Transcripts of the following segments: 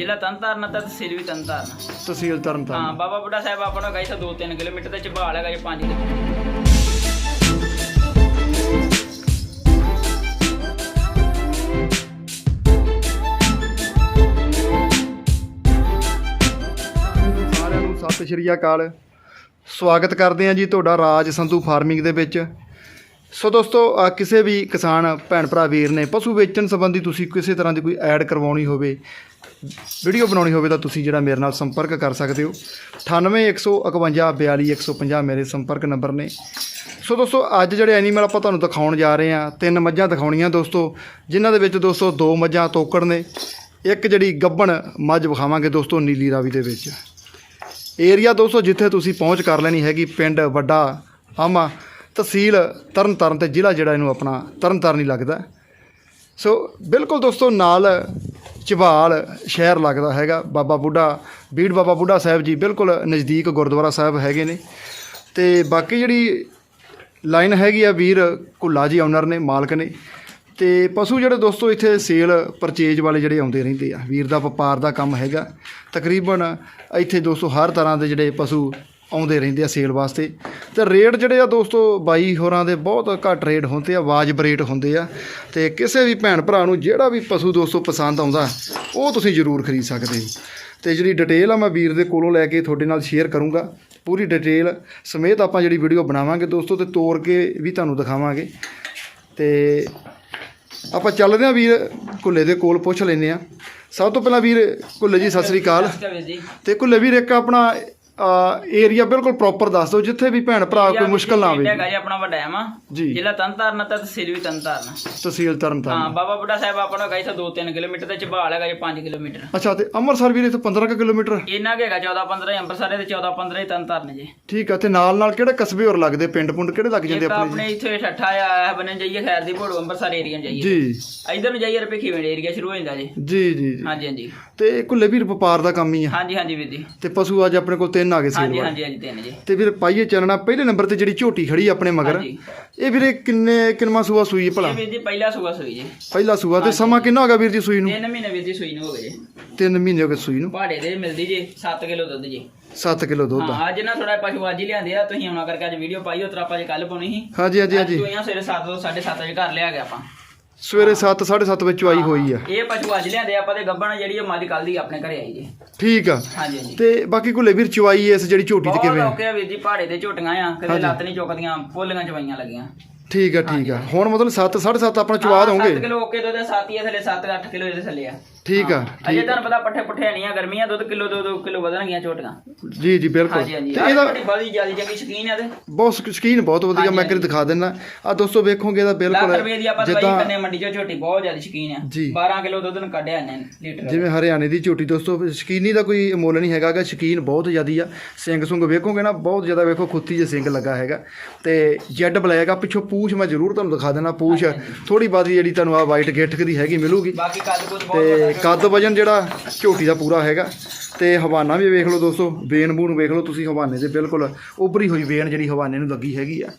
ਜ਼ਿਲ੍ਹਾ ਤਰਨਤਾਰਨ ਤੇ ਤਹਿਸੀਲ ਵੀ ਤਰਨਤਾਰਨ ਤਹਿਸੀਲ ਹਾਂ ਤਰਨਤਾਰਨ ਬਾਬਾ ਬੁੱਢਾ ਸਾਹਿਬ ਆਪਾਂ ਨੂੰ ਗਈ ਤਾਂ 2-3 ਕਿਲੋਮੀਟਰ ਤੇ ਝਬਾਲ ਹੈਗਾ ਜੀ 5 ਕਿਲੋਮੀਟਰ ਸਾਰਿਆਂ ਨੂੰ ਸਤਿ ਸ਼੍ਰੀ ਅਕਾਲ। ਸਵਾਗਤ ਕਰਦੇ ਹਾਂ ਜੀ ਤੁਹਾਡਾ ਰਾਜ ਸੰਧੂ ਫਾਰਮਿੰਗ ਦੇ ਵਿੱਚ। ਸੋ ਦੋਸਤੋ ਅ, ਕਿਸੇ ਵੀ ਕਿਸਾਨ ਭੈਣ ਭਰਾ ਵੀਰ ਨੇ ਪਸ਼ੂ ਵੇਚਣ ਸੰਬੰਧੀ ਤੁਸੀਂ ਕਿਸੇ ਤਰ੍ਹਾਂ ਦੀ ਕੋਈ ਐਡ ਕਰਵਾਉਣੀ ਹੋਵੇ ਵੀਡੀਓ ਬਣਾਉਣੀ ਹੋਵੇ ਤਾਂ ਤੁਸੀਂ ਜਿਹੜਾ ਮੇਰੇ ਨਾਲ ਸੰਪਰਕ ਕਰ ਸਕਦੇ ਹੋ। 9815542150 ਮੇਰੇ ਸੰਪਰਕ ਨੰਬਰ ਨੇ। ਸੋ ਦੋਸਤੋ, ਅੱਜ ਜਿਹੜੇ ਐਨੀਮਲ ਆਪਾਂ ਤੁਹਾਨੂੰ ਦਿਖਾਉਣ ਜਾ ਰਹੇ ਹਾਂ, ਤਿੰਨ ਮੱਝਾਂ ਦਿਖਾਉਣੀਆਂ ਦੋਸਤੋ, ਜਿਨ੍ਹਾਂ ਦੇ ਵਿੱਚ ਦੋਸਤੋ ਦੋ ਮੱਝਾਂ ਤੋਕੜ ਨੇ। ਇੱਕ ਜਿਹੜੀ ਗੱਬਣ ਮੱਝ ਵਿਖਾਵਾਂਗੇ ਦੋਸਤੋ, ਨੀਲੀ ਰਾਵੀ ਦੇ ਵਿੱਚ। ਏਰੀਆ ਦੋਸਤੋ, ਜਿੱਥੇ ਤੁਸੀਂ ਪਹੁੰਚ ਕਰ ਲੈਣੀ ਹੈਗੀ, ਪਿੰਡ ਵੱਡਾ ਆਮਾ, ਤਹਿਸੀਲ ਤਰਨਤਾਰਨ ਤੇ ਜ਼ਿਲ੍ਹਾ ਜਿਹੜਾ ਇਹਨੂੰ ਆਪਣਾ ਤਰਨਤਾਰਨ ਹੀ ਲੱਗਦਾ। ਸੋ ਬਿਲਕੁਲ ਦੋਸਤੋ, ਨਾਲ ਝਬਾਲ ਸ਼ਹਿਰ ਲੱਗਦਾ ਹੈਗਾ। ਬਾਬਾ ਬੁੱਢਾ, ਬੀੜ ਬਾਬਾ ਬੁੱਢਾ ਸਾਹਿਬ ਜੀ ਬਿਲਕੁਲ ਨਜ਼ਦੀਕ ਗੁਰਦੁਆਰਾ ਸਾਹਿਬ ਹੈਗੇ ਨੇ। ਤੇ ਬਾਕੀ ਜਿਹੜੀ ਲਾਈਨ ਹੈਗੀ ਆ ਵੀਰ ਕੁੱਲਾ ਜੀ ਓਨਰ ਨੇ, ਮਾਲਕ ਨੇ। ਤੇ ਪਸ਼ੂ ਜਿਹੜੇ ਦੋਸਤੋ ਇੱਥੇ ਸੇਲ ਪਰਚੇਜ ਵਾਲੇ ਜਿਹੜੇ ਆਉਂਦੇ ਰਹਿੰਦੇ ਆ। ਵੀਰ ਦਾ ਵਪਾਰ ਦਾ ਕੰਮ ਹੈਗਾ। ਤਕਰੀਬਨ ਇੱਥੇ ਦੋਸਤੋ ਹਰ ਤਰ੍ਹਾਂ ਦੇ ਜਿਹੜੇ ਪਸ਼ੂ ਆਉਂਦੇ ਰਹਿੰਦੇ ਆ ਸੇਲ ਵਾਸਤੇ। ਤੇ ਰੇਟ ਜਿਹੜੇ ਆ ਦੋਸਤੋ ਬਾਈ ਹੋਰਾਂ ਦੇ ਬਹੁਤ ਘੱਟ ਰੇਟ ਹੁੰਦੇ ਆ ਵਾਜਬ ਰੇਟ ਹੁੰਦੇ ਆ। ਤੇ ਕਿਸੇ ਵੀ ਭੈਣ ਭਰਾ ਨੂੰ ਜਿਹੜਾ ਵੀ ਪਸ਼ੂ ਦੋਸਤੋ ਪਸੰਦ ਆਉਂਦਾ ਉਹ ਤੁਸੀਂ ਜ਼ਰੂਰ ਖਰੀਦ ਸਕਦੇ ਹੋ। ਤੇ ਜਿਹੜੀ ਡਿਟੇਲ ਆ ਮੈਂ ਵੀਰ ਦੇ ਕੋਲੋਂ ਲੈ ਕੇ ਤੁਹਾਡੇ ਨਾਲ ਸ਼ੇਅਰ ਕਰੂੰਗਾ। ਪੂਰੀ ਡਿਟੇਲ ਸਮੇਤ ਆਪਾਂ ਜਿਹੜੀ ਵੀਡੀਓ ਬਣਾਵਾਂਗੇ ਦੋਸਤੋ ਤੇ ਤੋੜ ਕੇ ਵੀ ਤੁਹਾਨੂੰ ਦਿਖਾਵਾਂਗੇ। ਤੇ ਆਪਾਂ ਚੱਲਦੇ ਹਾਂ ਵੀਰ ਕੁੱਲੇ ਦੇ ਕੋਲ ਪੁੱਛ ਲੈਂਦੇ ਆ ਸਭ ਤੋਂ ਪਹਿਲਾਂ ਵੀਰ ਕੁੱਲੇ ਜੀ ਸਤਿ ਸ੍ਰੀ ਅਕਾਲ। ਤੇ ਕੁੱਲੇ ਵੀਰ ਇੱਕ ਆਪਣਾ ਏਰੀਆ ਬਿਲਕੁਲ ਪ੍ਰੋਪਰ ਦੱਸ ਦਿਓ ਜਿੱਥੇ ਵੀ ਭੈਣ ਭਰਾ ਕੋਈ ਮੁਸ਼ਕਲ ਨਾ ਆਵੇ। ਹੈਗਾ ਜੀ ਆਪਣਾ ਵੱਡਾ ਆਮਾ ਜੀ। ਜ਼ਿਲ੍ਹਾ ਤਰਨਤਾਰਨ ਤੇ ਤਹਿਸੀਲ ਵੀ ਤਰਨਤਾਰਨ ਤਹਿਸੀਲ ਹਾਂ ਤਰਨਤਾਰਨ ਬਾਬਾ ਬੁੱਢਾ ਸਾਹਿਬ ਆਪਾਂ ਨੂੰ ਗਈ ਤਾਂ 2-3 ਕਿਲੋਮੀਟਰ ਤੇ ਝਬਾਲ ਹੈਗਾ ਜੀ 5 ਕਿਲੋਮੀਟਰ। ਅੱਛਾ ਤੇ ਅੰਮ੍ਰਿਤਸਰ ਵੀਰ ਇੱਥੇ 15 ਕੁ ਕਿਲੋਮੀਟਰ? ਇਹਨਾਂ ਕੁ ਹੈਗਾ 14-15 ਅੰਮ੍ਰਿਤਸਰ ਦੇ 14-15 ਹੀ ਤਰਨਤਾਰਨ ਜੀ। ਠੀਕ ਆ ਤੇ ਨਾਲ ਨਾਲ ਕਿਹੜੇ ਕਸਬੇ ਹੋਰ ਲੱਗਦੇ ਪਿੰਡ ਪੁੰਡ ਕਿਹੜੇ ਲੱਗ ਜਾਂਦੇ ਇੱਕ ਆਪਣੇ ਆਪਣੇ ਇੱਥੇ ਠੱਠਾ ਆ ਬਣੇ ਜਾਈਏ ਖੈਰ ਦੀ ਭੋੜੂ ਅੰਮ੍ਰਿਤਸਰ ਏਰੀਆ ਜਾਈਏ। ਜੀ। ਇਧਰ ਨੂੰ ਜਾਈਏ ਰਪੇ ਖੀਵਣ ਏਰੀਆ ਸ਼ੁਰੂ ਹੋ ਜਾਂਦਾ ਜੀ। ਜੀ ਜੀ ਜੀ। ਹਾਂਜੀ ਹਾਂਜੀ। ਤੇ ਕੁੱਲੇ ਵੀਰ ਵਪਾਰ ਦਾ ਕੰਮ ਹੀ ਆ। ਹਾਂਜੀ ਹਾਂਜੀ ਵੀਰ ਜੀ। ਤੇ ਪਸ਼ੂ ਅੱਜ ਆਪਣੇ ਕੋਲ ਤਿੰਨ ਆ ਗਏ ਹਾਂਜੀ ਸੇਲ ਹਾਂਜੀ ਹਾਂਜੀ ਤਿੰਨ ਜੀ। ਤੇ ਵੀਰ ਪਾਈਏ ਚੱਲਣਾ ਪਹਿਲੇ ਨੰਬਰ ਤੇ ਜਿਹੜੀ ਝੋਟੀ ਖੜੀ ਆ ਆਪਣੇ ਮਗਰ ਹਾਂਜੀ। ਇਹ ਵੀਰੇ ਕਿੰਨੇ ਕਿੰਨਵਾਂ ਸੂਆ ਸੂਈ ਹੈ ਭਲਾ? ਇਹ ਵੀਰ ਜੀ ਪਹਿਲਾ ਸੂਆ ਸੂਈ ਜੀ। ਪਹਿਲਾ ਸੂਆ ਤੇ ਸਮਾਂ ਕਿੰਨਾ ਹੋ ਗਿਆ ਵੀਰ ਜੀ ਸੂਈ ਨੂੰ? ਤਿੰਨ ਮਹੀਨੇ ਵੀਰ ਜੀ ਸੂਈ ਨੂੰ ਹੋ ਗਏ ਜੀ। 3 ਮਹੀਨੇ ਹੋ ਗਏ ਸੂਈ ਨੂੰ। ਪਹਾੜੇ ਦੇ ਮਿਲਦੀ ਜੀ 7 ਕਿਲੋ ਦੁੱਧ ਜੀ। 7 ਕਿਲੋ ਦੁੱਧ ਆ। ਹਾਂ ਅੱਜ ਨਾ ਥੋੜਾ ਪਸ਼ੂ ਅੱਜ ਹੀ ਲਿਆਂਦੇ ਆ ਤੁਸੀਂ ਆਉਣਾ ਕਰਕੇ ਅੱਜ ਵੀਡੀਓ ਪਾਈ ਉਤਰਾ ਆਪਾਂ ਜੇ ਕੱਲ ਪਾਉਣੀ ਸੀ। ਹਾਂਜੀ ਹਾਂਜੀ ਅੱਜ ਹਾਂਜੀ। ਚੋਈਆਂ ਸਵੇਰੇ 7 ਤੋਂ 7:30 ਵਜੇ ਘਰ ਲਿਆ ਗਿਆ ਆਪਾਂ। ਸਵੇਰੇ 7 7:30 ਵਿੱਚ ਆਈ ਹੋਈ ਆ। ਇਹ ਪਸ਼ੂ ਅੱਜ ਲਿਆਂਦੇ ਆਪਾਂ ਤੇ ਗੱਬਣ ਜਿਹੜੀ ਉਹ ਮੱਝ ਕੱਲ ਦੀ ਆਪਣੇ ਘਰੇ ਆਈ ਜੀ ਠੀਕ ਆ। ਹਾਂਜੀ ਹਾਂਜੀ। ਤੇ ਬਾਕੀ ਕੁੱਲੇ ਵੀਰ ਚਵਾਈ ਇਸ ਜਿਹੜੀ ਝੋਟੀ ਤੇ ਬਹੁਤ ਕਿਵੇਂ ਆ? ਲੋਕੇ ਆ ਵੀਰ ਜੀ ਪਹਾੜੇ ਦੇ ਝੋਟੀਆਂ ਆ ਕਦੇ। ਲੱਤ ਨਹੀਂ ਚੁੱਕਦੀਆਂ ਪੋਲੀਆਂ ਚਵਾਈਆਂ ਲੱਗੀਆਂ। ਠੀਕ ਆ ਠੀਕ ਆ। ਹੁਣ ਮਤਲਬ 7 7:30 ਆਪਣਾ ਚਵਾ 7 ਦੋਗੇ? ਕਿਲੋ ਓਕੇ ਦੁੱਧ ਸਾਤੀ ਆ ਥੱਲੇ 7-8 ਕਿਲੋ ਇਹਦੇ ਥੱਲੇ ਆ। ਠੀਕ ਆ ਹਾਂ। ਅਜੇ ਤੁਹਾਨੂੰ ਪਤਾ ਪੱਠੇ ਪੁੱਠੇ ਨਹੀਂ ਆ ਗਰਮੀਆਂ ਦੁੱਧ ਕਿਲੋ 2-2 ਕਿਲੋ ਵਧਣਗੀਆਂ ਝੋਟੀਆਂ ਜੀ ਜੀ ਬਿਲਕੁਲ। ਹਾਂਜੀ ਹਾਂਜੀ। ਤੇ ਇਹਦਾ ਬੜੀ ਬੜੀ ਜ਼ਿਆਦਾ ਚੰਗੀ ਸ਼ਕੀਨ ਆ ਤੇ। ਬਹੁਤ ਸ਼ਕ- ਸ਼ਕੀਨ ਬਹੁਤ ਵਧੀਆ ਮੈਂ ਕਰੀ ਦਿਖਾ ਦਿੰਦਾ। ਆ ਦੋਸਤੋ ਵੇਖੋਗੇ ਤਾਂ ਲੱਖ ਰੁਪਏ ਦੀ ਆਪਾਂ ਦਵਾਈ ਜਿੱਦਾਂ ਕਰਨੇ ਮੰਡੀ ਚੋਂ ਝੋਟੀ ਬਹੁਤ ਜ਼ਿਆਦਾ ਸ਼ਕੀਨ ਆ। ਜੀ। 12 ਕਿਲੋ ਦੁੱਧ ਨੂੰ ਕੱਢਿਆ ਇਹਨੇ ਲੀਟਰ। ਜਿਵੇਂ ਹਰਿਆਣੇ ਦੀ ਝੋਟੀ ਦੋਸਤੋ ਸ਼ਕੀਨੀ ਦਾ ਕੋਈ ਮੁੱਲ ਨਹੀਂ ਹੈਗਾਗਾ ਸ਼ਕੀਨ ਬਹੁਤ ਜ਼ਿਆਦੀ ਆ ਸਿੰਘ ਸੁੰਗ ਵੇਖੋਗੇ ਨਾ ਬਹੁਤ ਜ਼ਿਆਦਾ ਵੇਖੋ ਖੁੱਤੀ ਜੇ ਸਿੰਘ ਲੱਗਾ ਹੈਗਾ। ਤੇ ਜੈਡ ਬਲੈਕ ਆ ਪਿੱਛੋਂ ਪੂਛ ਮੈਂ ਜ਼ਰੂਰ ਤੁਹਾਨੂੰ ਦਿਖਾ ਦੇਣਾ ਪੂਛ ਥੋੜੀ ਬਾਦੀ ਜਿਹੜੀ ਤੁਹਾਨੂੰ ਆ ਵਾਈਟ ਗਿੱਠਕ ਦੀ ਹੈਗੀ ਮਿਲੂਗੀ। ਬਾਕੀ ਕੱਦ ਕੁਝ ਬਹੁਤ ਤੇ ਕੱਦ ਵਜਨ ਜਿਹੜਾ ਝੋਟੀ ਦਾ ਪੂਰਾ ਹੈਗਾ ਤੇ ਹਵਾਨਾ ਵੀ ਵੇਖ ਲਓ ਦੋਸਤੋ, ਵੇਨ ਬੂਨ ਵੇਖ ਲਓ ਤੁਸੀਂ ਹਵਾਨੇ ਦੇ, ਬਿਲਕੁਲ ਉੱਭਰੀ ਹੋਈ ਵੇਨ ਜਿਹੜੀ ਹਵਾਨੇ ਨੂੰ ਲੱਗੀ ਹੈਗੀ ਆ।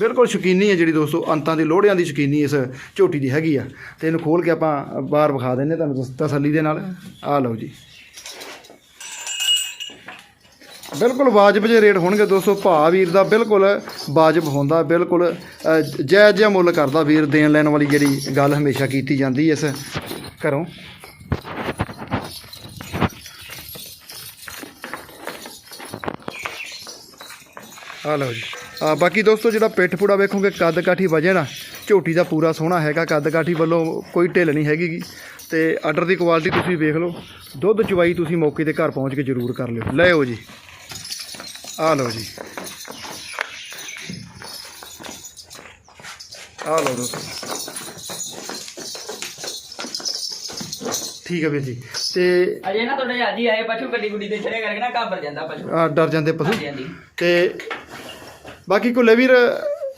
ਬਿਲਕੁਲ ਸ਼ਕੀਨੀ ਹੈ ਜਿਹੜੀ ਦੋਸਤੋ, ਅੰਤਾਂ ਦੀ ਲੋੜਿਆਂ ਦੀ ਸ਼ਕੀਨੀ ਇਸ ਝੋਟੀ ਦੀ ਹੈਗੀ ਆ। ਤੇ ਇਹਨੂੰ ਖੋਲ ਕੇ ਆਪਾਂ ਬਾਹਰ ਵਿਖਾ ਦਿੰਨੇ ਤੁਹਾਨੂੰ ਤਸੱਲੀ ਦੇ ਨਾਲ। ਆ ਲਓ ਜੀ। ਬਿਲਕੁਲ ਵਾਜਬ ਜੇ ਰੇਟ ਹੋਣਗੇ ਦੋਸਤੋ ਭਾ ਵੀਰ ਦਾ ਬਿਲਕੁਲ ਵਾਜਬ ਹੁੰਦਾ, ਬਿਲਕੁਲ ਜੈ ਜਾਇਜ਼ ਜਿਹਾ ਮੁੱਲ ਕਰਦਾ ਵੀਰ ਦੇਣ ਲੈਣ ਵਾਲੀ ਜਿਹੜੀ ਗੱਲ ਹਮੇਸ਼ਾ ਕੀਤੀ ਜਾਂਦੀ ਇਸ ਘਰੋਂ। ਆ ਲਓ ਜੀ। ਆ, ਬਾਕੀ ਦੋਸਤੋ, ਜਿਹੜਾ ਪਿੱਠ ਪੂੜਾ ਵੇਖੋਗੇ, ਕੱਦ ਕਾਠੀ ਵਜਨ ਆ ਝੋਟੀ ਦਾ ਪੂਰਾ ਸੋਹਣਾ ਹੈਗਾ, ਕੱਦ ਕਾਠੀ ਵੱਲੋਂ ਕੋਈ ਢਿੱਲ ਨਹੀਂ ਹੈਗੀ ਗੀ। ਤੇ ਆਰਡਰ ਦੀ ਕੁਆਲਿਟੀ ਤੁਸੀਂ ਵੇਖ ਲਓ, ਦੁੱਧ ਚਵਾਈ ਤੁਸੀਂ ਮੌਕੇ ਤੇ ਘਰ ਪਹੁੰਚ ਕੇ ਜ਼ਰੂਰ ਕਰ ਲਿਓ। ਲੈ ਆਓ ਜੀ। ਆ ਲਓ ਜੀ। ਆ ਲਓ ਦੋਸਤੋ। ਠੀਕ ਹੈ ਵੀਰ ਜੀ। ਤੇ ਅਜੇ ਨਾ ਤੁਹਾਡੇ ਅੱਜ ਹੀ ਆਏ ਪਸ਼ੂ ਗੱਡੀ ਗੁੱਡੀ ਦੇ ਛੜੇ ਕਰਕੇ ਨਾ ਘਾਬਰ ਜਾਂਦਾ ਪਸ਼ੂ। ਆ, ਡਰ ਜਾਂਦੇ ਪਸ਼ੂ। ਹਾਂਜੀ ਹਾਂਜੀ। ਤੇ ਬਾਕੀ ਕੁੱਲੇ ਵੀਰ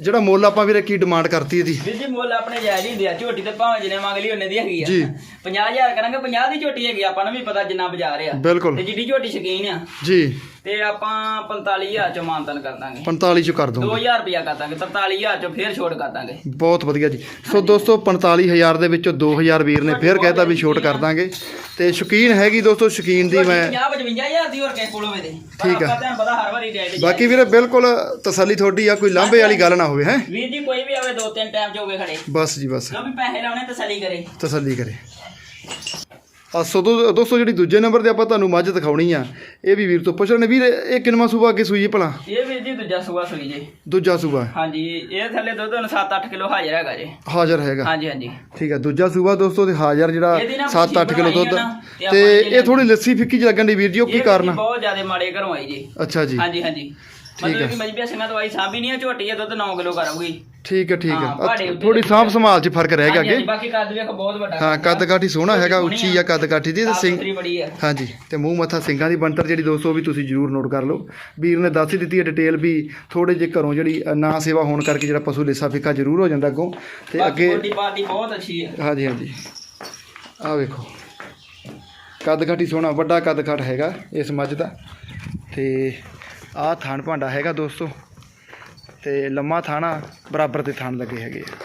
ਜਿਹੜਾ ਮੁੱਲ ਆਪਾਂ ਵੀਰੇ ਕੀ ਡਿਮਾਂਡ ਕਰਤੀ ਇਹਦੀ? ਵੀਰ ਜੀ ਮੁੱਲ ਆਪਣੇ ਜਾਇਜ਼ ਹੀ ਹੁੰਦੇ ਆ ਝੋਟੀ ਤੇ ਭਾਵੇਂ ਜਿੰਨੇ ਮੰਗ ਲਈ ਉਹਨੇ ਦੀ ਹੈਗੀ ਆ। ਜੀ। 50000 ਕਰਾਂਗੇ 50 ਦੀ ਝੋਟੀ ਹੈਗੀ ਆ, ਆਪਾਂ ਨੂੰ ਵੀ ਪਤਾ ਜਿੰਨਾ ਬਾਜ਼ਾਰ ਆ। ਬਿਲਕੁਲ। ਤੇ ਜਿੱਡੀ ਝੋਟੀ ਸ਼ਕੀਨ ਆ ਜੀ। ਤੇ ਆਪਾਂ 45000 ਚ ਮਾਨਤਨ ਕਰ ਦਾਂਗੇ। 45 ਚ ਕਰ ਦੂੰਗਾ 2000 ਰੁਪਿਆ ਕਰ ਦਾਂਗੇ 43000 ਚ ਫੇਰ ਛੋਟ ਕਰ ਦਾਂਗੇ। ਬਹੁਤ ਵਧੀਆ ਜੀ। ਸੋ ਦੋਸਤੋ 45000 ਦੇ ਵਿੱਚੋਂ 2000 ਵੀਰ ਨੇ ਫੇਰ ਕਹਿਤਾ ਵੀ ਛੋਟ ਕਰ ਦਾਂਗੇ। ਤੇ ਸ਼ੌਕੀਨ ਹੈਗੀ ਦੋਸਤੋ ਸ਼ੌਕੀਨ ਦੀ ਮੈਂ 50 55000 ਦੀ ਹੋਰ ਕਿਸੇ ਕੋਲੋਂ ਵੇ ਦੇ ਠੀਕ ਆ। ਆਪਾਂ ਤੁਹਾਨੂੰ ਪਤਾ ਹਰ ਵਾਰੀ ਰੇਟ ਬਾਕੀ ਵੀਰੇ ਬਿਲਕੁਲ ਤਸੱਲੀ ਤੁਹਾਡੀ ਆ ਕੋਈ ਲਾਂਭੇ ਵਾਲੀ ਗੱਲ ਨਾ ਹੋਵੇ ਹੈ? ਵੀਰ ਜੀ ਕੋਈ ਵੀ ਆਵੇ ਦੋ ਤਿੰਨ ਟਾਈਮ ਚ ਹੋਵੇ ਖੜੇ। ਬਸ ਜੀ ਬਸ। ਜੋ ਵੀ ਪੈਸੇ ਲਾਉਣੇ ਤਸੱਲੀ ਕਰੇ। ਤਸੱਲੀ ਕਰੇ। ਆ ਸੋ ਦੋਸਤੋ ਜਿਹੜੀ ਦੂਜੇ ਨੰਬਰ ਤੇ ਆਪਾਂ ਤੁਹਾਨੂੰ ਮੱਝ ਦਿਖਾਉਣੀ ਆ ਇਹ ਵੀ ਵੀਰ ਤੋਂ ਪੁੱਛ ਰਹੇ ਨੇ ਵੀਰ ਇਹ ਕਿੰਨਵਾਂ ਸੂਬਾ ਅੱਗੇ ਸੂਈ ਭਲਾ? ਇਹ ਵੀਰ ਜੀ ਦੂਜਾ ਸੂਆ ਸੂਈ ਜੇ। ਦੂਜਾ ਸੂਬਾ। ਹਾਂਜੀ ਇਹ ਥੱਲੇ ਦੁੱਧ ਹੁਣ 7-8 ਕਿਲੋ ਹਾਜ਼ਰ ਹੈਗਾ ਜੇ। ਹਾਜ਼ਰ ਹੈਗਾ। ਹਾਂਜੀ ਹਾਂਜੀ। ਠੀਕ ਆ ਦੂਜਾ ਸੂਬਾ ਦੋਸਤੋ ਤੇ ਹਾਜ਼ਰ ਜਿਹੜਾ ਇਹਦੀ ਨਾ 7-8 ਕਿਲੋ ਦੁੱਧ। ਤੇ ਇਹ ਥੋੜੀ ਲੱਸੀ ਫਿੱਕੀ ਜਿਹੀ ਲੱਗਣ ਦੀ ਵੀਰ ਜੀ ਉਹ ਕੀ ਕਾਰਨ? ਬਹੁਤ ਜ਼ਿਆਦਾ ਮਾੜੇ ਘਰੋਂ ਆਈ ਜੀ। ਅੱਛਾ ਜੀ। ਹਾਂਜੀ ਹਾਂਜੀ। ਮਤਲਬ ਹੈ। ਕਿ ਮਜਬੀਆ ਸਿੰਘਾਂ ਦਵਾਈ ਸਾਂਭੀ ਨਹੀਂ ਆ ਝੋਟੀ ਇਹ ਦੁੱਧ 9 ਕਿਲੋ ਕਰਾਂਗੀ। ਠੀਕ ਹੈ ਠੀਕ ਹਾਂ, ਹੈ ਪਹਾੜੇ ਉੱਤੇ ਥੋੜੀ ਸਾਂਭ ਸੰਭਾਲ 'ਚ ਫ਼ਰਕ ਰਹਿ ਗਿਆ ਹਾਂਜੀ, ਹਾਂਜੀ, ਅੱਗੇ ਬਾਕੀ ਕੱਦ ਵੇਖੋ ਬਹੁਤ ਵੱਡਾ ਹਾਂ ਕੱਦ ਕਾਠੀ ਸੋਹਣਾ ਹੈਗਾ ਉੱਚੀ ਆ। ਕੱਦ ਕਾਠੀ ਦੀ ਤੇ ਸਿੰਘ ਸਿੰਘ ਬੜੀ ਆ। ਹਾਂਜੀ ਤੇ ਮੂੰਹ ਮੱਥਾ ਸਿੰਘਾਂ ਦੀ ਬਣਤਰ ਜਿਹੜੀ ਦੋਸਤੋ ਵੀ ਤੁਸੀਂ ਜਰੂਰ ਨੋਟ ਕਰ ਲਓ। ਵੀਰ ਨੇ ਦੱਸ ਹੀ ਦਿੱਤੀ ਹੈ ਡਿਟੇਲ ਵੀ ਥੋੜੇ ਜਿਹੇ ਘਰੋਂ ਜਿਹੜੀ ਅ, ਨਾ ਸੇਵਾ ਹੋਣ ਕਰਕੇ ਜਿਹੜਾ ਪਸ਼ੂ ਲੇਸਾ ਫਿੱਕਾ ਜਰੂਰ ਹੋ ਜਾਂਦਾ ਅੱਗੋਂ। ਤੇ ਬਾਕੀ ਅੱਗੇ ਤੁਹਾਡੀ ਪਾਰਟੀ ਬਹੁਤ ਅੱਛੀ ਹੈ ਹਾਂਜੀ ਹਾਂਜੀ। ਆਹ ਵੇਖੋ। ਕੱਦ ਕਾਠੀ ਸੋਹਣਾ ਵੱਡਾ ਕੱਦ ਕਾਠ ਹੈਗਾ ਇਸ ਮੱਝ ਦਾ। ਤੇ ਆਹ ਥਾਣ ਭਾਂਡਾ ਹੈਗਾ ਦੋਸਤੋ ਤੇ ਲੰਮਾ ਥਾਣਾ ਬਰਾਬਰ ਤੇ ਥਾਣ ਲੱਗੇ ਹੈਗੇ ਆ।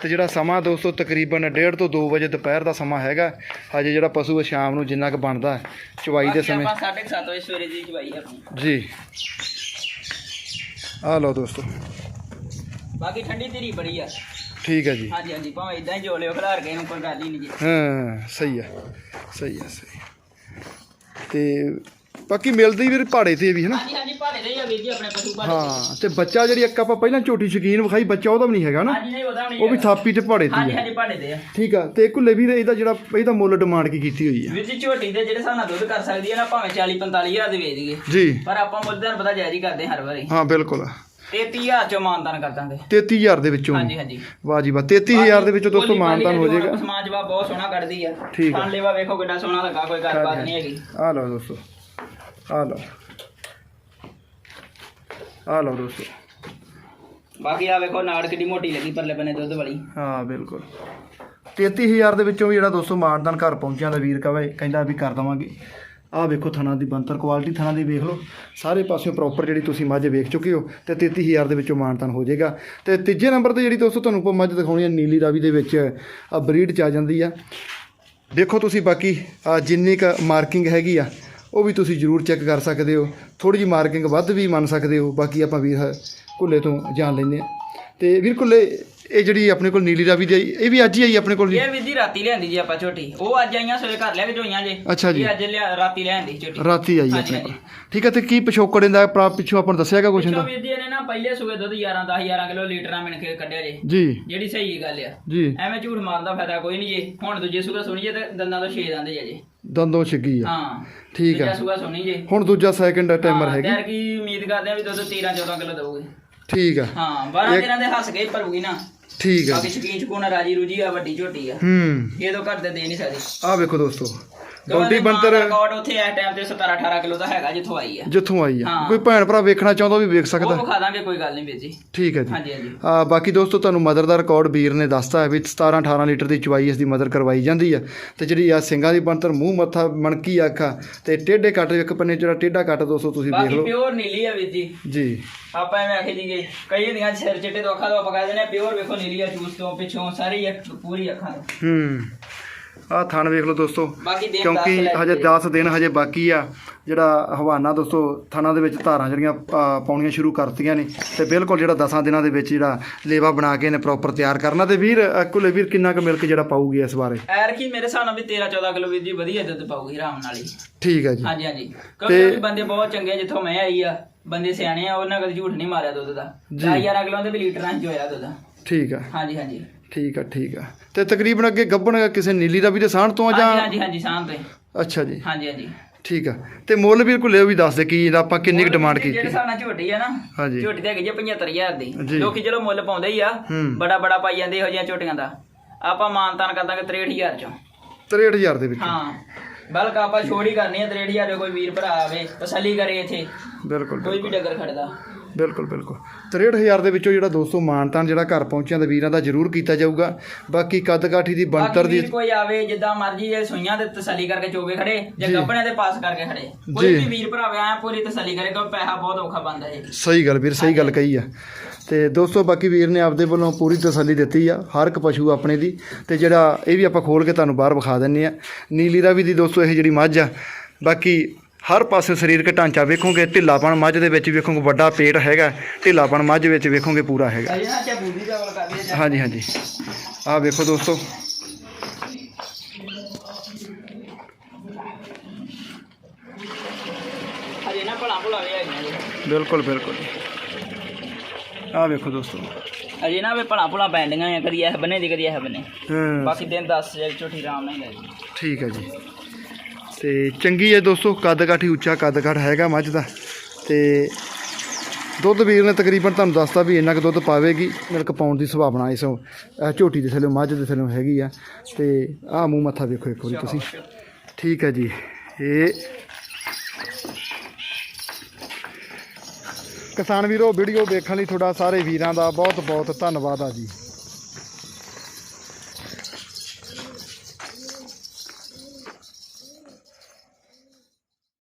ਤੇ ਜਿਹੜਾ ਸਮਾਂ ਦੋਸਤੋ ਤਕਰੀਬਨ 1:30 ਤੋਂ 2 ਵਜੇ ਦੁਪਹਿਰ ਦਾ ਸਮਾਂ ਹੈਗਾ। ਹਜੇ ਜਿਹੜਾ ਪਸ਼ੂ ਆ ਸ਼ਾਮ ਨੂੰ ਜਿੰਨਾ ਕੁ ਬਣਦਾ ਚਵਾਈ ਦੇ ਸਮੇਂ। ਆਪਾਂ 7:30 ਵਜੇ ਸਵੇਰੇ ਦੀ ਚਵਾਈ ਆ ਆਪਣੀ ਜੀ। ਆਹ ਲਓ ਦੋਸਤੋ। ਬਾਕੀ ਠੰਡੀ ਧੀਰੀ ਬੜੀ ਆ। ਠੀਕ ਹੈ ਜੀ। ਹਾਂਜੀ ਹਾਂਜੀ ਭਾਵੇਂ ਇਦਾਂ ਹੀ ਜੋਲਿਓ ਖਿਲਾਰ ਕੇ ਇਹਨੂੰ ਕੋਈ ਗੱਲ ਹੀ ਨਹੀਂ ਜੀ। ਹਾਂ ਸਹੀ ਆ ਸਹੀ ਆ ਸਹੀ ਆ। ਤੇ ਬਾਕੀ ਮਿਲਦੀ ਵੀਰ ਪਹਾੜੇ ਤੇ ਵੀ ਹੈ ਨਾ ਹਾਂਜੀ ਹਾਂਜੀ ਭਾੜੇ ਦੇ ਹੀ ਆ ਵੀਰ ਜੀ ਆਪਣੇ ਪਸ਼ੂ ਭਾੜੇ। ਹਾਂ। ਤੇ ਬੱਚਾ ਜਿਹੜੀ ਇੱਕ ਆਪਾਂ ਪਹਿਲਾਂ ਝੋਟੀ ਸ਼ਕੀਨ ਵਿਖਾਈ ਬੱਚਾ ਉਹਦਾ ਵੀ ਨਹੀਂ ਹੈਗਾ ਨਾ ਹਾਂਜੀ ਨਹੀਂ ਉਹਦਾ ਨਹੀਂ ਉਹ ਵੀ ਥਾਪੀ ਤੇ ਪਹਾੜੇ ਤੇ ਹਾਂਜੀ ਹੀ ਆ। ਹਾਂਜੀ ਭਾੜੇ ਦੇ ਆ। ਠੀਕ ਆ ਤੇ ਕੁੱਲੇ ਵੀਰ ਇਹਦਾ ਜਿਹੜਾ ਇਹਦਾ ਮੁੱਲ ਡਿਮਾਂਡ ਕੀ ਕੀਤੀ ਹੋਈ ਆ? ਵੀਰ ਜੀ ਝੋਟੀ ਦੇ ਜਿਹੜੇ ਹਿਸਾਬ ਨਾਲ ਦੁੱਧ ਕਰ ਸਕਦੀ ਹੈ ਨਾ ਭਾਵੇਂ 40 45 ਹਜ਼ਾਰ ਦੇ ਵੇਚ ਦਈਏ। ਜੀ। ਪਰ ਆਪਾਂ ਮੁੱਲ ਦਾ ਪਤਾ ਜਾਇਜ਼ ਹੀ ਕਰਦੇ ਹਾਂ ਹਰ ਵਾਰੀ। ਹਾਂ ਬਿਲਕੁਲ। 33000 ਚੋਂ ਮਾਨਦਾਨ ਕਰ ਦਾਂਗੇ। 33000 ਦੇ ਵਿੱਚੋਂ। ਹਾਂਜੀ ਹਾਂਜੀ। ਵਾਹ ਜੀ ਵਾਹ। 33000 ਦੇ ਵਿੱਚੋਂ ਦੋਸਤੋ ਮਾਨਤਾਨ ਹੋ ਜਾਏਗਾ। ਸਮਾਜ ਵਾ ਬਹੁਤ ਸੋਹਣਾ ਕੱਢਦੀ ਆ। ਠੀਕ ਆ। ਲੇਵਾ ਵੇਖੋ ਕਿੱਡਾ ਸੋਹਣਾ ਲੱਗਾ ਕੋਈ ਗੱਲਬਾਤ ਨਹੀਂ ਹੈਗੀ। ਆ ਲਓ ਦੋਸਤੋ। ਆ ਲਓ ਆ ਲਓ ਦੋਸਤੋ ਬਾਕੀ ਆ ਵੇਖੋ ਨਾੜ ਕਿੱਡੀ ਮੋਟੀ ਲੱਗੀ ਪਰਲੇ ਬੰਨੇ ਦੁੱਧ ਵਾਲੀ। ਹਾਂ ਬਿਲਕੁਲ। 33000 ਦੇ ਵਿੱਚੋਂ ਵੀ ਜਿਹੜਾ ਦੋਸਤੋ ਮਾਨਦਾਨ ਘਰ ਪਹੁੰਚਿਆ ਦਾ ਵੀਰ ਕਵੇ ਕਹਿੰਦਾ ਵੀ ਕਰ ਦਵਾਂਗੇ। ਆਹ ਵੇਖੋ ਥਣਾ ਦੀ ਬੰਤਰ ਕੁਆਲਿਟੀ ਥਣਾ ਦੀ ਵੇਖ ਲਓ। ਸਾਰੇ ਪਾਸਿਓਂ ਪ੍ਰੋਪਰ ਜਿਹੜੀ ਤੁਸੀਂ ਮੱਝ ਵੇਖ ਚੁੱਕੇ ਹੋ ਤੇ 33000 ਦੇ ਵਿੱਚੋਂ ਮਾਨਦਾਨ ਹੋ ਜਾਏਗਾ। ਤੇ ਤੀਜੇ ਨੰਬਰ ਤੇ ਜਿਹੜੀ ਦੋਸਤੋ ਤੁਹਾਨੂੰ ਆਪਾਂ ਮੱਝ ਦਿਖਾਉਣੀ ਹੈ ਨੀਲੀ ਰਾਵੀ ਦੇ ਵਿੱਚ ਆ ਬਰੀਡ ਚ ਆ ਜਾਂਦੀ ਆ। ਦੇਖੋ ਤੁਸੀਂ ਬਾਕੀ ਜਿੰਨੀ ਕ ਮਾਰਕਿੰਗ ਹੈਗੀ ਆ ਉਹ ਵੀ ਤੁਸੀਂ ਜ਼ਰੂਰ ਚੈੱਕ ਕਰ ਸਕਦੇ ਹੋ। ਥੋੜੀ ਜੀ ਮਾਰਕਿੰਗ ਵੱਧ ਵੀ ਮੰਨ ਸਕਦੇ ਹੋ। ਬਾਕੀ ਆਪਾਂ ਵੀਰ ਕੁੱਲੇ ਤੋਂ ਜਾਣ ਲੈਂਦੇ ਆ ਤੇ ਵੀਰ ਕੁੱਲੇ ਇਹ ਜਿਹੜੀ ਆਪਣੇ ਕੋਲ ਨੀਲੀ ਰਾਵੀ ਦੀ ਆਈ ਇਹ ਵੀ ਅੱਜ ਹੀ ਆਈ ਆਪਣੇ ਕੋਲ ਵੀ ਇਹ ਵੀਰ ਜੀ ਰਾਤੀ ਲਿਆਂਦੀ ਜੀ ਆਪਾਂ ਝੋਟੀ। ਉਹ ਅੱਜ ਆਈਆਂ ਸਵੇਰੇ ਘਰ ਲੈ ਕੇ ਜੋਈਆਂ ਜੇ। ਅੱਛਾ ਜੀ। ਇਹ ਅੱਜ ਲਿਆ- ਰਾਤੀ ਲਿਆਂਦੀ ਝੋਟੀ। ਰਾਤੀ ਆਈ ਆਪਣੇ ਕੋਲ। ਠੀਕ ਹੈ ਤੇ ਕੀ ਪਿਛੋਕੜ ਇਹਦਾ ਪ੍ਰਾ ਪਿੱਛੋਂ ਆਪਾਂ ਨੂੰ ਦੱਸਿਆਗਾ ਕੁਛ ਇਹਦਾ? ਵੀਰ ਜੀ ਇਹਨੇ ਨਾ ਪਹਿਲੇ ਸੂਏ ਦੁੱਧ 11 10 11 ਕਿਲੋ ਲੀਟਰਾਂ ਮਿਣ ਕੇ ਕੱਢਿਆ ਜੇ। ਜੀ। ਜਿਹੜੀ ਸਹੀ ਗੱਲ ਆ। ਜੀ। ਐਵੇਂ ਝੂਠ ਮਾਰਨ ਦਾ ਫਾਇਦਾ ਕੋਈ ਨਹੀਂ ਜੇ। ਹੁਣ ਦੂਜੇ ਸੂਗਾ ਸੁਣੀਏ ਤੇ ਦੰਦਾਂ ਤੋਂ ਛੇ ਦੰਦ ਜੇ। ਦੰਦੋਂ ਛਿੱਗੀ ਆ। ਹਾਂ। ਠੀਕ ਦੂਜਾ ਆ ਸੂਗਾ ਸੁਣੀ ਜੇ। ਹੁਣ ਦੂਜਾ ਸੈਕਿੰਡ ਟਾਈਮਰ ਹਾਂ, ਹੈਗੀ। ਯਾਰ ਕੀ ਉਮੀਦ ਕਰਦੇ ਆ ਵੀ ਦੁੱਧ 13 14 ਕਿਲੋ ਦਊਗੀ। ਠੀਕ ਆ। ਹਾਂ 12 13 ਦੇ ਹੱਸ ਕੇ ਹੀ ਭਰੂਗੀ ਨਾ। ਠੀਕ ਆ ਬਾਕੀ ਸ਼ਕੀਨ ਚਕੂਨ ਰਾਜੀ ਰੂਜੀ ਆ ਵੱਡੀ ਝੋਟੀ ਆ। ਹੂੰ। ਇਹ ਤੋਂ ਘੱਟ ਤੇ ਦੇ ਨਹੀਂ ਸਕਦੀ। ਆਹ ਵੇਖੋ ਦੋਸਤੋ ਬੌਡੀ ਬੰਤਰ ਰਿਕਾਰਡ ਉੱਥੇ ਇਸ ਟਾਈਮ ਤੇ 17 18 ਕਿਲੋ ਦਾ ਹੈਗਾ ਜਿੱਥੋਂ ਆਈ ਆ। ਜਿੱਥੋਂ ਆਈ ਆ। ਹਾਂ। ਕੋਈ ਭੈਣ ਭਰਾ ਵੇਖਣਾ ਚਾਹੁੰਦਾ ਉਹ ਵੀ ਵੇਖ ਉਹ ਸਕਦਾ ਵਿਖਾ ਦਾਂਗੇ ਕੋਈ ਗੱਲ ਨਹੀਂ ਵੀਰ ਜੀ। ਠੀਕ ਹੈ ਜੀ। ਹਾਂਜੀ ਹਾਂਜੀ। ਆ ਬਾਕੀ ਦੋਸਤੋ ਤੁਹਾਨੂੰ ਮਦਰ ਦਾ ਰਿਕਾਰਡ ਵੀਰ ਨੇ ਦੱਸਤਾ ਹੈ ਵੀ 17 18 ਲੀਟਰ ਦੀ ਚਵਾਈ ਇਸ ਦੀ ਮਦਰ ਕਰਵਾਈ ਜਾਂਦੀ ਆ। ਤੇ ਜਿਹੜੀ ਆ ਸਿੰਘਾਂ ਦੀ ਬੰਤਰ ਮੂੰਹ ਮੱਥਾ ਮਣਕੀ ਅੱਖਾਂ ਤੇ ਟੇਢੇ ਕੱਟ ਇੱਕ ਪੰਨੇ ਜਿਹੜਾ ਟੇਢਾ ਕੱਟ ਦੋਸਤੋ ਤੁਸੀਂ ਦੇਖ ਬਾਕੀ ਲਓ ਪਿਓਰ ਨੀਲੀ ਆ ਵੀਰ ਜੀ। ਜੀ। ਆਪਾਂ ਐਵੇਂ ਆਖੇ ਜੀਗੇ ਕਈ ਹੁੰਦੀਆਂ ਸਿਰ ਚਿੱਟੇ ਤੋਂ ਅੱਖਾਂ ਤੋਂ ਆਪਾਂ ਕਹਿ ਦਿੰਦੇ ਆ ਪਿਓਰ ਵੇਖੋ ਨੀਲੀ ਆ ਚੂਸ ਤੋਂ ਪਿੱਛੋਂ ਸਾਰੀ ਅੱਖ- ਪੂਰੀ ਅੱਖਾਂ ਤੋਂ। ਹੂੰ। ਆ ਥਣ ਵੇਖ ਲਓ ਦੋਸਤੋ। ਬਾਕੀ ਕਿਉਂਕਿ ਹਜੇ 10 ਦਿਨ ਹਜੇ ਬਾਕੀ ਆ। ਜਿਹੜਾ ਹਵਾਨਾ ਦੋਸਤੋ ਥਣਾ ਦੇ ਵਿੱਚ ਧਾਰਾਂ ਜਿਹੜੀਆਂ ਪਾਉਣੀਆਂ ਸ਼ੁਰੂ ਕਰਤੀਆਂ ਨੇ। ਤੇ ਬਿਲਕੁਲ ਜਿਹੜਾ 10 ਦਿਨਾਂ ਦੇ ਵਿੱਚ ਜਿਹੜਾ ਲੇਵਾ ਬਣਾ ਕੇ ਇਹਨੇ ਪ੍ਰੋਪਰ ਤਿਆਰ ਕਰਨਾ। ਤੇ ਵੀਰ ਅ, ਕੁੱਲੇ ਵੀਰ ਕਿੰਨਾ ਕੁ ਮਿਲਕ ਜਿਹੜਾ ਪਾਊਗੀ ਇਸ ਬਾਰੇ? ਐਰ ਕੀ ਮੇਰੇ ਹਿਸਾਬ ਨਾਲ ਵੀ 13 14 ਕਿਲੋ ਵੀਰ ਜੀ ਵਧੀਆ ਦੁੱਧ ਪਾਊਗੀ ਆਰਾਮ ਨਾਲ ਹੀ। ਠੀਕ ਹੈ ਜੀ। ਹਾਂਜੀ ਹਾਂਜੀ। ਕਿਉਂਕਿ ਬੰਦੇ ਬਹੁਤ ਚੰਗੇ ਜਿੱਥੋਂ ਮੈਂ ਆਈ ਆ। ਬੰਦੇ ਸਿਆਣੇ ਆ ਉਹਨਾਂ ਕਦੇ ਝੂਠ ਨਹੀਂ ਮਾਰਿਆ ਦੁੱਧ ਦਾ। ਜੀ। 11 ਕਿਲੋ ਦੇ ਵੀ ਲੀਟਰਾਂ ਚ ਹੋਇਆ ਦੁੱਧ। ਠੀਕ ਆ। ਹਾਂਜੀ ਹਾਂਜੀ। ਠੀਕ ਆ ਠੀਕ ਆ। ਤੇ ਤਕਰੀਬਨ ਅੱਗੇ ਗੱਬਣ ਕਿਸੇ ਨੀਲੀ ਦਾ ਵੀ ਦੇ ਸਾਹਣ ਤੋਂ ਆ ਹਾਂਜੀ ਜਾਂ ਹਾਂਜੀ ਹਾਂਜੀ ਸ਼ਾਮ ਤੇ। ਅੱਛਾ ਜੀ। ਹਾਂਜੀ ਹਾਂਜੀ। ਠੀਕ ਆ। ਤੇ ਮੁੱਲ ਵੀਰ ਕੁੱਲੇ ਉਹ ਵੀ ਦੱਸ ਦੇ ਕੀ ਇਹਦਾ ਆਪਾਂ ਕਿੰਨੀ ਕੁ ਡਿਮਾਂਡ ਜਿਹੜੇ ਕੀਤੀ? ਹਿਸਾਬ ਨਾਲ ਝੋਟੀ ਆ ਨਾ ਹਾਂਜੀ। ਝੋਟੀ ਤੇ ਹੈਗੀ ਜੀ 75000 ਦੀ। ਜੀ। ਲੋਕੀ ਚਲੋ ਮੁੱਲ ਪਾਉਂਦੇ ਹੀ ਆ ਹੂੰ। ਬੜਾ ਬੜਾ ਪਾਈ ਜਾਂਦੇ ਇਹੋ ਜਿਹੀਆਂ ਝੋਟੀਆਂ ਦਾ। ਆਪਾਂ ਮਾਨਤਾਨ ਕਰ ਦਾਂਗੇ 63000 ਚੋਂ। 63000 ਦੇ ਵਿੱਚ। ਹਾਂ। ਬਲਕ ਆਪਾਂ ਛੋੜ ਹੀ ਕਰਨੀ ਹੈ 63000 ਦੇ ਕੋਈ ਵੀਰ ਭਰਾ ਆਵੇ ਤਸੱਲੀ ਕਰੇ ਇੱਥੇ। ਬਿਲਕੁਲ ਕੋਈ ਵੀ ਡੱਗਰ ਖੜਦਾ। ਬਿਲਕੁਲ ਬਿਲਕੁਲ। 63000 ਦੇ ਵਿੱਚੋਂ ਜਿਹੜਾ ਦੋਸਤੋ ਮਾਨਤਾਨ ਜਿਹੜਾ ਘਰ ਪਹੁੰਚਿਆਂ ਦੇ ਵੀਰਾਂ ਦਾ ਜ਼ਰੂਰ ਕੀਤਾ ਜਾਊਗਾ। ਬਾਕੀ ਕੱਦ ਕਾਠੀ ਦੀ ਬਣਤਰ ਦੀ ਕੋਈ ਆਵੇ ਜਿੱਦਾਂ ਮਰਜ਼ੀ ਜੇ ਸੂਈਆਂ ਤੇ ਤਸੱਲੀ ਕਰਕੇ ਚੋਗੇ ਖੜੇ ਜੀ। ਗੱਪਣਿਆਂ ਤੇ ਪਾਸ ਕਰਕੇ ਖੜੇ। ਕੋਈ ਵੀ ਵੀਰ ਭਰਾਵੇ ਆਇਆ ਪੂਰੀ ਤਸੱਲੀ ਕਰੇ ਕਿਉਂਕਿ ਪੈਸਾ ਬਹੁਤ ਔਖਾ ਬੰਦਾ ਜੀ ਸਹੀ ਗੱਲ ਵੀਰ ਸਹੀ ਗੱਲ ਕਹੀ ਆ। ਤੇ ਦੋਸਤੋ ਬਾਕੀ ਵੀਰ ਨੇ ਆਪਦੇ ਵੱਲੋਂ ਪੂਰੀ ਤਸੱਲੀ ਦਿੱਤੀ ਆ ਹਰ ਇੱਕ ਪਸ਼ੂ ਆਪਣੇ ਦੀ। ਤੇ ਜਿਹੜਾ ਇਹ ਵੀ ਆਪਾਂ ਖੋਲ ਕੇ ਤੁਹਾਨੂੰ ਬਾਹਰ ਵਿਖਾ ਦਿੰਨੇ ਆ। ਨੀਲੀ ਰਾਵੀ ਦੀ ਦੋਸਤੋ ਇਹ ਜਿਹੜੀ ਮੱਝ ਆ। ਬਾਕੀ ਹਰ ਪਾਸੇ ਸਰੀਰਕ ਢਾਂਚਾ ਵੇਖੋਗੇ ਢਿੱਲਾਪਣ ਮੱਝ ਦੇ ਵਿੱਚ ਵੇਖੋਗੇ ਵੱਡਾ ਪੇਟ ਹੈਗਾ ਢਿੱਲਾਪਣ ਮੱਝ ਵਿੱਚ ਵੇਖੋਗੇ ਪੂਰਾ ਹੈਗਾ। ਹਾਂਜੀ ਹਾਂਜੀ। ਆਹ ਵੇਖੋ ਦੋਸਤੋ। ਬਿਲਕੁਲ ਬਿਲਕੁਲ। ਆਹ ਵੇਖੋ ਦੋਸਤੋ। ਅਜੇ ਨਾ ਵੇ ਭਲਾ ਭੁਲਾ ਪੈਂਡੀਆਂ ਆ ਕਦੀ ਇਹ ਬਨੇ ਦੀ ਕਦੀ ਇਹ ਬਨੇ ਹਾਂ। ਬਾਕੀ ਦਿਨ 10 ਜੇ ਝੋਟੀ ਆਰਾਮ ਨਾਲ ਹੀ ਲੈ ਠੀਕ ਹੈ ਜੀ। ਤੇ ਚੰਗੀ ਹੈ ਦੋਸਤੋ ਕੱਦ ਕਾਠੀ ਉੱਚਾ ਕੱਦ ਕਾਠ ਹੈਗਾ ਮੱਝ ਦਾ। ਤੇ ਦੁੱਧ ਵੀਰ ਨੇ ਤਕਰੀਬਨ ਤੁਹਾਨੂੰ ਦੱਸਤਾ ਵੀ ਇੰਨਾ ਕੁ ਦੁੱਧ ਪਾਵੇਗੀ ਮਿਲਕ ਪਾਉਣ ਦੀ ਸੰਭਾਵਨਾ ਇਸ ਝੋਟੀ ਦੇ ਥੱਲੇ, ਮੱਝ ਦੇ ਥੱਲੇ ਹੈਗੀ ਆ। ਤੇ ਆਹ ਮੂੰਹ ਮੱਥਾ ਵੇਖੋ ਇੱਕ ਵਾਰੀ ਤੁਸੀਂ। ਠੀਕ ਹੈ ਜੀ। ਇਹ ਕਿਸਾਨ ਵੀਰੋ ਵੀਡੀਓ ਦੇਖਣ ਲਈ ਤੁਹਾਡਾ ਸਾਰੇ ਵੀਰਾਂ ਦਾ ਬਹੁਤ ਬਹੁਤ ਧੰਨਵਾਦ ਆ ਜੀ।